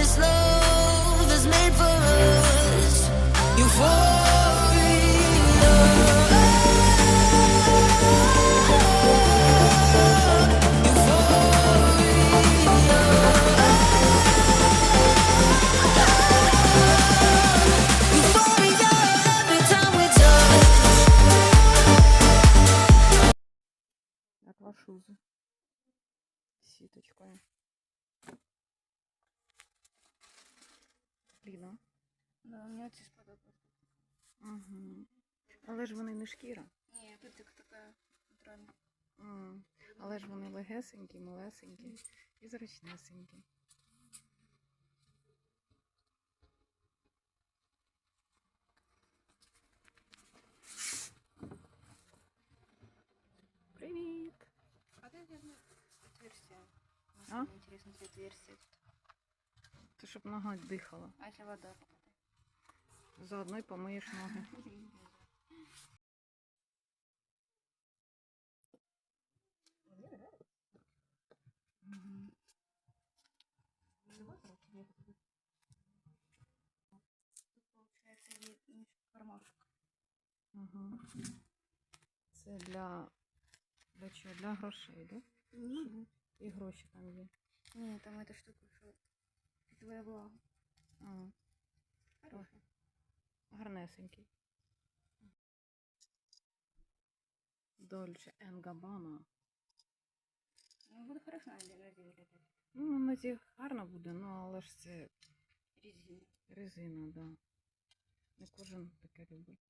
this love is made for us. Time we touch. Аквашузи. З Сіточкою. Ліна. Да, мені ці сподобалось. Угу. Але ж вони не шкіра. Ні, тут так така. М. Але ж вони легесенькі, малесенькі і зручнесенькі. Привіт! А де отверстие? А? Интересно, где отверстие. Ти щоб нога дихала. А если вода? Заодно й помиєш ноги. Кармашек. Це для, для чого? Для грошей, да? Ну, І гроші там є. Не, там эта штука, что твоя влага. А, Хорошая. Гарнесенький. Дольче Ен Габбана. Ну, будет хорошо на летать. Ну, на ті гарно буде, ну але ж це Резина. резина, да. Не кожен таке любить.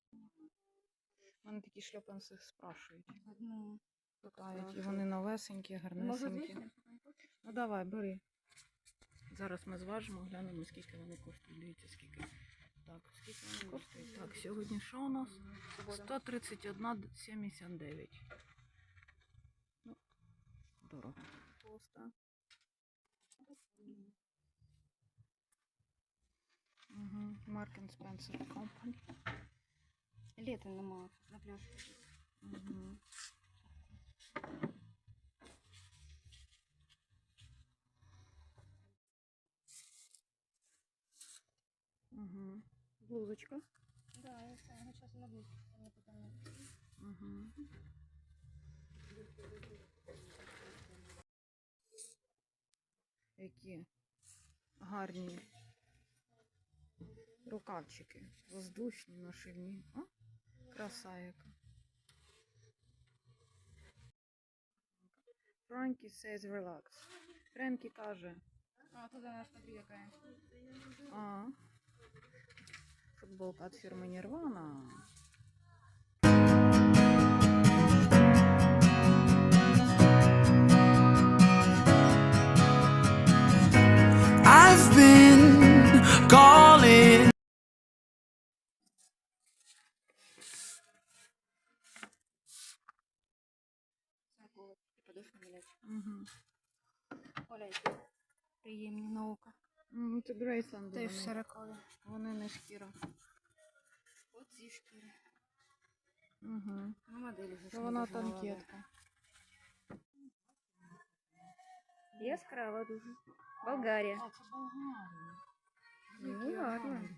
У мене такі шльопанці спрашують. Одну. Питають, і вони новесенькі, гарнесенькі. Ну давай, бери. Зараз ми зважимо, глянемо, скільки вони коштують. Дивіться, скільки. Так, скільки вони коштують? Так, сьогодні що у нас? 131,79. Ну, дорого. Толсто. Угу. Mark Spencer Company. Лето на мало. На пляж. Угу. Блузочка. Да, я знаю. Сейчас на потом. Угу. Які гарні рукавчики. Воздушні, нашивні. О, краса яка. Франкі says relax. Френкі каже, А, тут она, смотри, какая. а, футболка від фірми Nirvana. I've been calling. Такого. І подушка блядь. Угу. Оля, які приємні наука. Ну, це Грейсленд. Теж вони. сорокові. Вони не шкіра. От ці шкіри. Угу. Ну, модель вже. Це вона танкетка. Яскрава дуже. Болгарія. А, це Болгарія. Ну, гарно.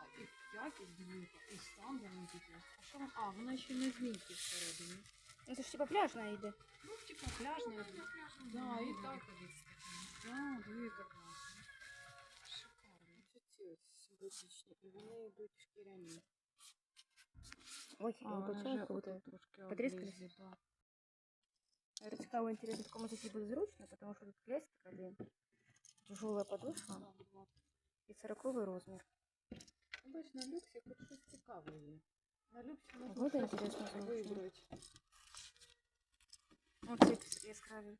А і якість двійка, і стандартний такий. А що вона? А, вона ще не змійки всередині. Ну, це ж типа пляжна йде. Ну, типа пляжний. Да, і так. Да, двійка класна. Шикарно. Це ці ось симпатичні. І вони йдуть шкіряні. Ой, А, вони вже отут трошки Потріскались? облізі, да. Это цікаво, интересно, кому такі буде зручно, потому що тут пластик один, тяжелая подушка і 40 розмір. Бач, на люксі хоч щось цікаве є. На люксі можна Вот щось інтересно зручно. вибрати. Оце яскраві,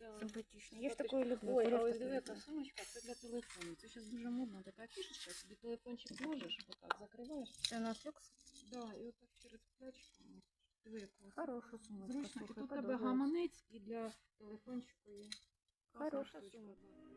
Да. симпатичні. Я ж такої люблю. Ой, а ось диви, яка сумочка, це для телефону. Це зараз дуже модна така фішечка. Собі телефончик можеш, отак закриваєш. Це у нас люкс. Да, і отак через плечку. Диви, яку Хороша сумочка. зручно. І тут тебе гаманець і для телефончику є. Хороша сумочка.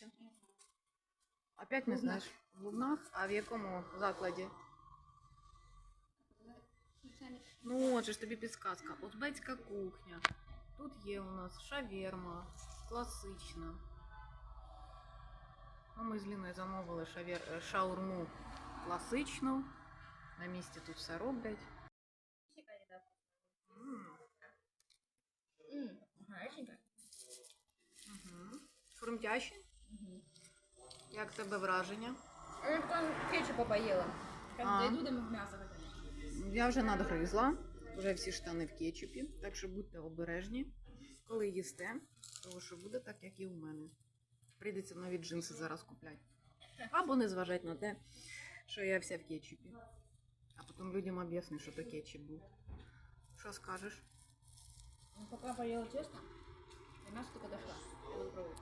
знаходишся? Опять не знаєш? В Лубнах? А в якому закладі? Ну, отже ж тобі підсказка. Узбецька кухня. Тут є у нас шаверма, класична. Ну, ми з Ліною замовили шавер... е, шаурму класичну. На місці тут все роблять. М, Гаряченька. Угу. Як тебе враження? Я там кетчупа поела. Как А. дойду, до мяса Я вже надгризла, вже всі штани в кетчупі, так що будьте обережні, коли їсте, тому що буде так, як і у мене. Прийдеться нові джинси зараз купляти. Або не зважати на те, що я вся в кетчупі. А потім людям об'ясню, що то кетчуп був. Що скажеш? Ну, пока поела тесто, до мяса только дошла. Я буду пробовать.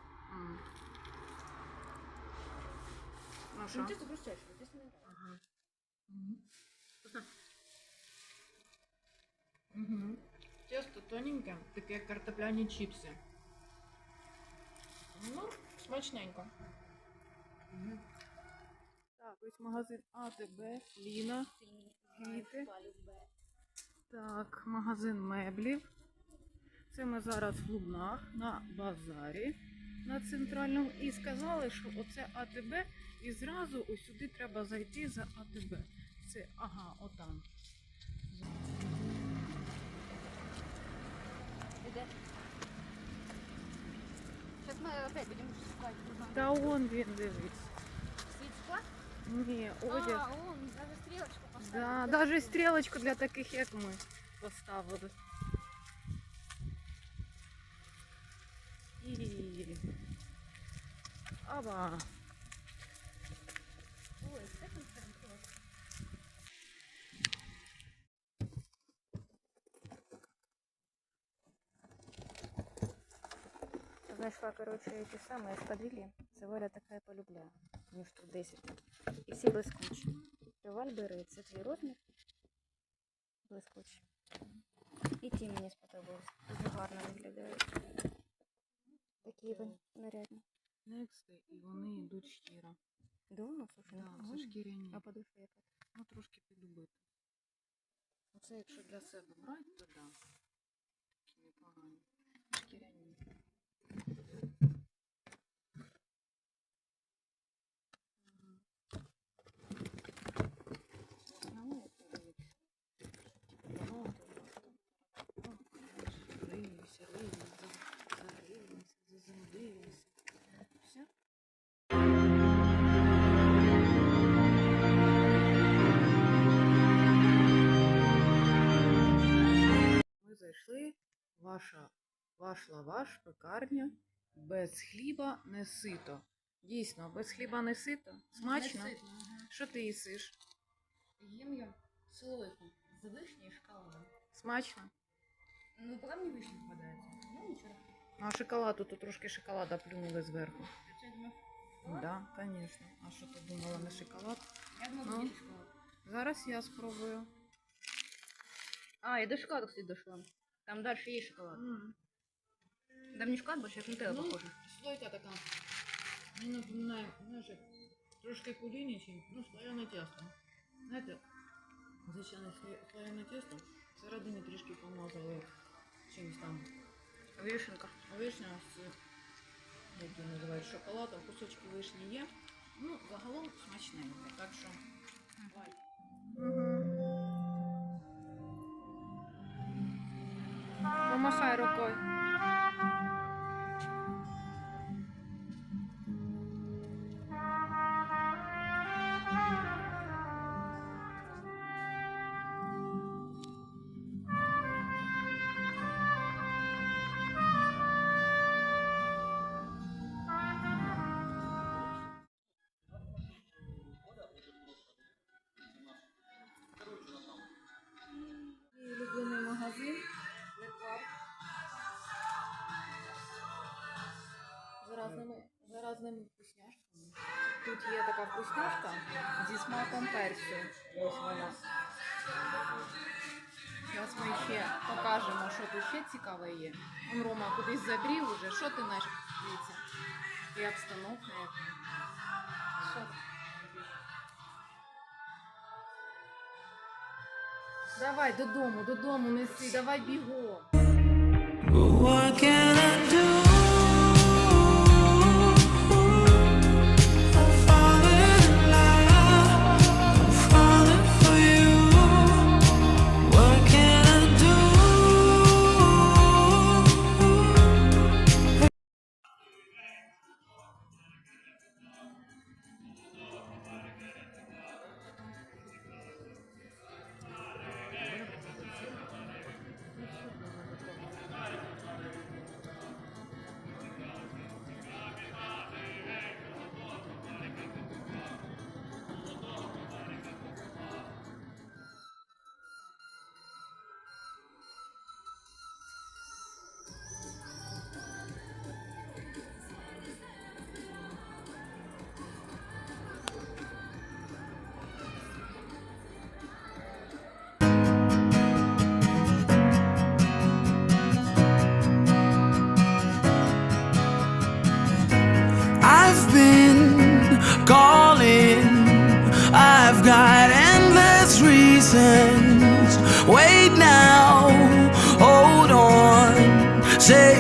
М. Ну Ну, що? тесто хрустящее, мне нравится. Ага. Вкусно. Угу. Тесто тоненьке, таке як картопляні чіпси. Ну, смачненько. Так, ось магазин АТБ, Ліна, квіти. Так, магазин меблів. Це ми зараз в Лубнах на базарі на центральному. І сказали, що оце АТБ і зразу ось сюди треба зайти за АТБ. Це ага, отам. Опять. Та он він дивись. Свечка? Ні, одяг. А, он, даже стрелочку поставил. Да, навіть стрілочку для таких, як ми, поставили. І... Аба. Ой, прям классно. Знайшла, коротше, ті самі шпадрилі. Це Валя така я полюбляю. Мені штук 10. І всі блискучі. Приваль бери, це твій розмір. Блискучі. І ті мені сподобались. Дуже гарно виглядають. Такі вони нарядні. Некси, і вони йдуть щиро. Дома, слушай, Да, ну, це шкіряні. А подушка яка? Ну, трошки підубити. Оце якщо для себе брати, то да. Ми. Ваша, ваш лаваш, пекарня. Без хліба не сито. Дійсно, без хліба не сито. Смачно. Що ти їсиш? Ем я слойку с вишней и шоколадом. Смачно. Ну, пока мне вишня попадается. Ну, ничего. А шоколаду тут трошки шоколада плюнули зверху. Что, думаешь? Так, да, звісно. А що ти думала на шоколад? Я думала, Ну. шоколад. Зараз я спробую. А, я до шоколада, кстати, дошла. Там дальше есть шоколад. М. Там не шоколад больше, как нутелла Ну, похоже. Слойка така. Мені напоминає, знаєш, як трошки кулінічі, ну, слоєне тісто. Знаєте, звичайне сло- слоєне тісто, всередині трішки помазали чимось там. Вишенка. Вишня з, як її називають, шоколадом, кусочки вишні є. Ну, загалом смачненько, так що. Помахай Omaha Iroquois. тут є така вкусняшка зі смаком перцю. Ось вона. Зараз ми ще покажемо, що тут ще цікаве є. Он Рома кудись забрів уже. Що ти наш дивіться? І обстановка яка. Що? Давай додому, додому неси, давай бігом. calling. I've got endless reasons. Wait now, hold on. Say